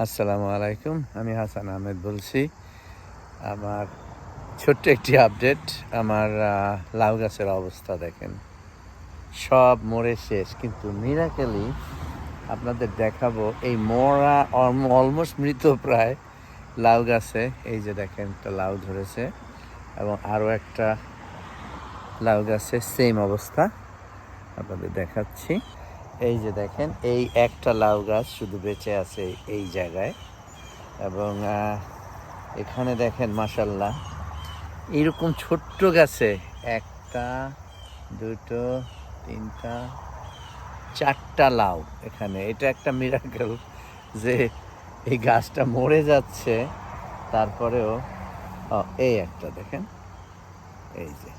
আসসালামু আলাইকুম, আমি হাসান আহমেদ বলছি। আমার ছোট্ট একটি আপডেট, আমার লাউ গাছের অবস্থা দেখেন। সব মরে শেষ, কিন্তু মিরাকেলি আপনাদের দেখাবো এই মরা অলমোস্ট মৃত প্রায় লাউ গাছে। এই যে দেখেন, একটা লাউ ধরেছে এবং আরও একটা লাউ গাছে সেম অবস্থা আপনাদের দেখাচ্ছি। এই যে দেখেন, এই একটা লাউ গাছ শুধু বেঁচে আছে এই জায়গায়। এবং এখানে দেখেন মাসাল্লাহ এইরকম ছোট্ট গাছে একটা, দুটো, তিনটা, চারটা লাউ এখানে। এটা একটা মিরাকেল যে এই গাছটা মরে যাচ্ছে, তারপরেও এই একটা দেখেন, এই যে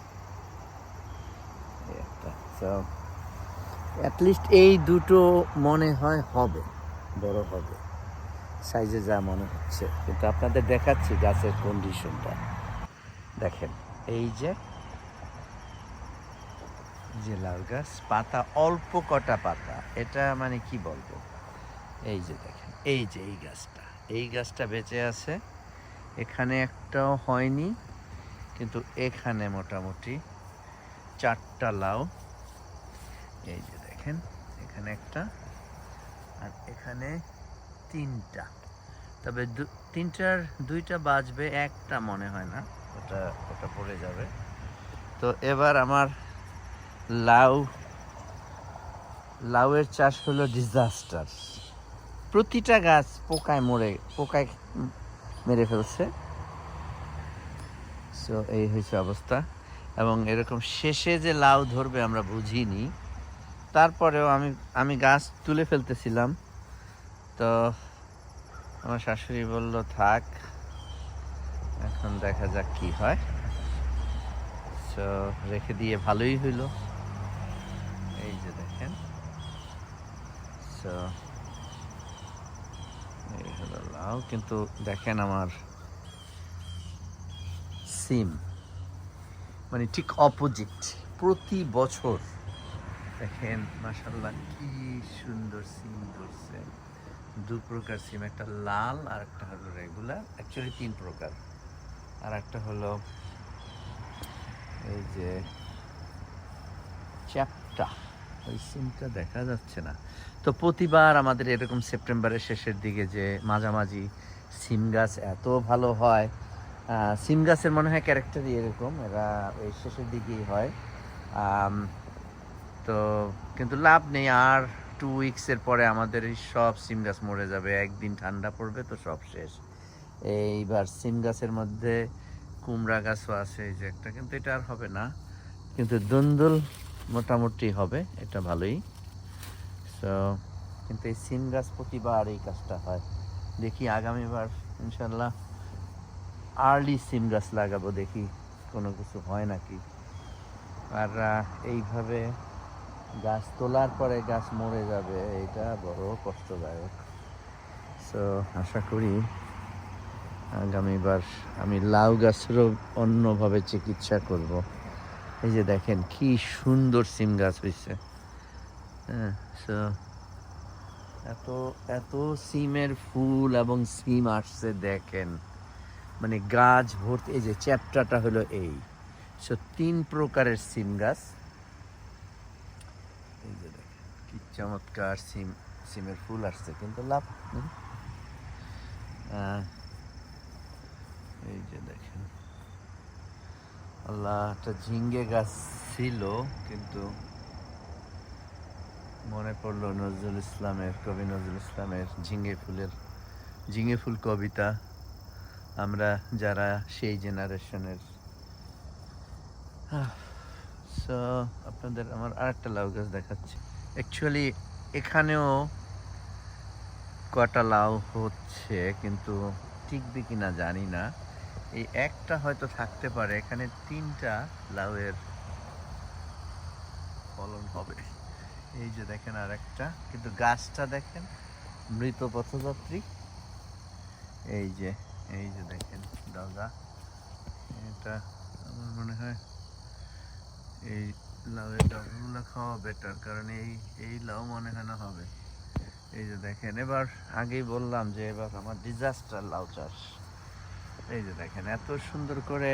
একটা অ্যাটলিস্ট এই দুটো মনে হয় হবে, বড় হবে। সাইজে যা মনে হচ্ছে। কিন্তু আপনাদের দেখাচ্ছি গাছের কন্ডিশনটা দেখেন, এই যে যে লাউ গাছ, পাতা, অল্প কটা পাতা। এটা মানে কি বলব? এই যে দেখেন, এই যে এই গাছটা। এই গাছটা বেঁচে আছে। এখানে একটাও হয়নি, কিন্তু এখানে মোটামুটি চারটা লাউ এই যে দেখেন, এখানে একটা আর এখানে তিনটা। তবে তিনটার দুইটা বাজবে একটা মনে হয় না, ওটা ওটা পড়ে যাবে। তো এবার আমার লাউ, লাউয়ের চাষ হলো ডিজাস্টার প্রতিটা গাছ পোকায় মরে, পোকায় মেরে ফেলছে। সো এই হয়েছে অবস্থা। এবং এরকম শেষে যে লাউ ধরবে আমরা বুঝিনি। তারপরেও আমি আমি গাছ তুলে ফেলতেছিলাম। তো আমার শাশুড়ি বলল, থাক, এখন দেখা যাক কি হয়। তো রেখে দিয়ে ভালোই হইল। এই যে দেখেন। তো এই হলো লাউ। কিন্তু দেখেন আমার সিম মানে ঠিক অপোজিট প্রতি বছর দেখেন মাসাল্লাহ কি সুন্দর সিম ধরছে। দু প্রকার সিম, একটা লাল আর একটা হলো রেগুলার অ্যাকচুয়ালি তিন প্রকার। আর একটা হলো এই যে চ্যাপটা। ওই সিমটা দেখা যাচ্ছে না। তো প্রতিবার আমাদের এরকম সেপ্টেম্বরের শেষের দিকে যে মাঝামাঝি সিম গাছ এত ভালো হয় সিম গাছের মনে হয় ক্যারেক্টারই এরকম, এরা ওই শেষের দিকেই হয়। তো কিন্তু লাভ নেই, আর টু উইকসের পরে আমাদের এই সব সিম গাছ মরে যাবে। একদিন ঠান্ডা পড়বে তো সব শেষ। এইবার সিম গাছের মধ্যে কুমড়া গাছও আছে, এই যে একটা, কিন্তু এটা আর হবে না। কিন্তু দুন্দুল মোটামুটি হবে, এটা ভালোই। তো কিন্তু এই সিম গাছ প্রতিবার এই কাজটা হয়। দেখি আগামীবার, ইনশাল্লাহ আর্লি সিম গাছ লাগাবো, দেখি কোনো কিছু হয় নাকি। আর এইভাবে গাছ তোলার পরে গাছ মরে যাবে, এটা বড় কষ্টদায়ক। সো আশা করি আগামীবার আমি লাউ গাছেরও অন্যভাবে চিকিৎসা করব। এই যে দেখেন, কি সুন্দর সিম গাছ হয়েছে হ্যাঁ সো এত এত সিমের ফুল এবং সিম আসছে, দেখেন। মানে গাছ ভর্তি, এই যে চ্যাপ্টাটা হলো এই। সো তিন প্রকারের সিম গাছ এই যে দেখেন কি চমৎকার সিম, সিমের ফুল আসছে, কিন্তু লাভ। এই যে দেখেন। আল্লাহ, একটা ঝিঙ্গে গাছ ছিল, কিন্তু মনে পড়ল নজরুল ইসলামের, কবি নজরুল ইসলামের ঝিঙ্গে ফুলের ঝিঙে ফুল কবিতা। আমরা যারা সেই জেনারেশনের। সো আপনাদের আমার আরেকটা লাউ গাছ দেখাচ্ছি। অ্যাকচুয়ালি এখানেও কটা লাউ হচ্ছে, কিন্তু টিকবে কিনা জানি না। এই একটা হয়তো থাকতে পারে, এখানে তিনটা লাউয়ের ফলন হবে। এই যে দেখেন আর একটা, কিন্তু গাছটা দেখেন, মৃত পথযাত্রী। এই যে এই যে দেখেন, দাদা, এটা আমার মনে হয় এই লাউয়ের ডগাগুলো খাওয়া বেটার কারণ এই এই লাউ মনে হয় না হবে। এই যে দেখেন, এবার আগেই বললাম যে এবার আমার ডিজাস্টার লাউ চাষ। এই যে দেখেন, এত সুন্দর করে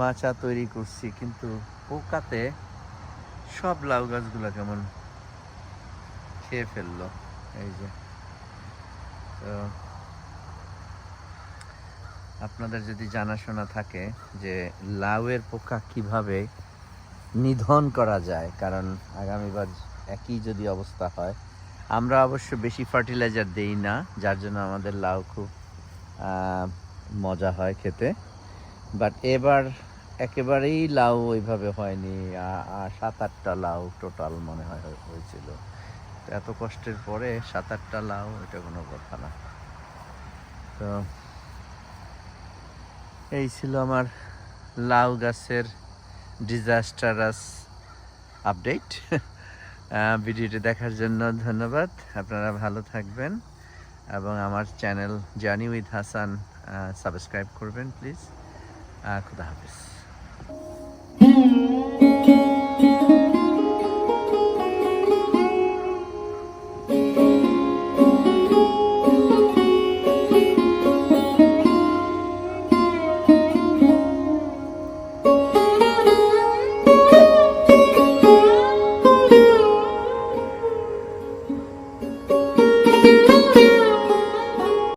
মাচা তৈরি করছি, কিন্তু পোকাতে সব লাউ গাছগুলো কেমন খেয়ে ফেলল। এই যে, তো আপনাদের যদি জানাশোনা থাকে যে লাউয়ের পোকা কীভাবে নিধন করা যায়, কারণ আগামীবার একই যদি অবস্থা হয়। আমরা অবশ্য বেশি ফার্টিলাইজার দেই না, যার জন্য আমাদের লাউ খুব মজা হয় খেতে। বাট এবার একেবারেই লাউ ওইভাবে হয়নি সাত আটটা লাউ টোটাল মনে হয় হয়ে- হয়েছিল। এত কষ্টের পরে সাত আটটা লাউ, এটা কোনো কথা না। তো এই ছিল আমার লাউ গাছের ডিজাস্টারাস আপডেট ভিডিওটি দেখার জন্য ধন্যবাদ। আপনারা ভালো থাকবেন এবং আমার channel journey with Hasan subscribe করবেন প্লিজ। খুদা হাফিজ.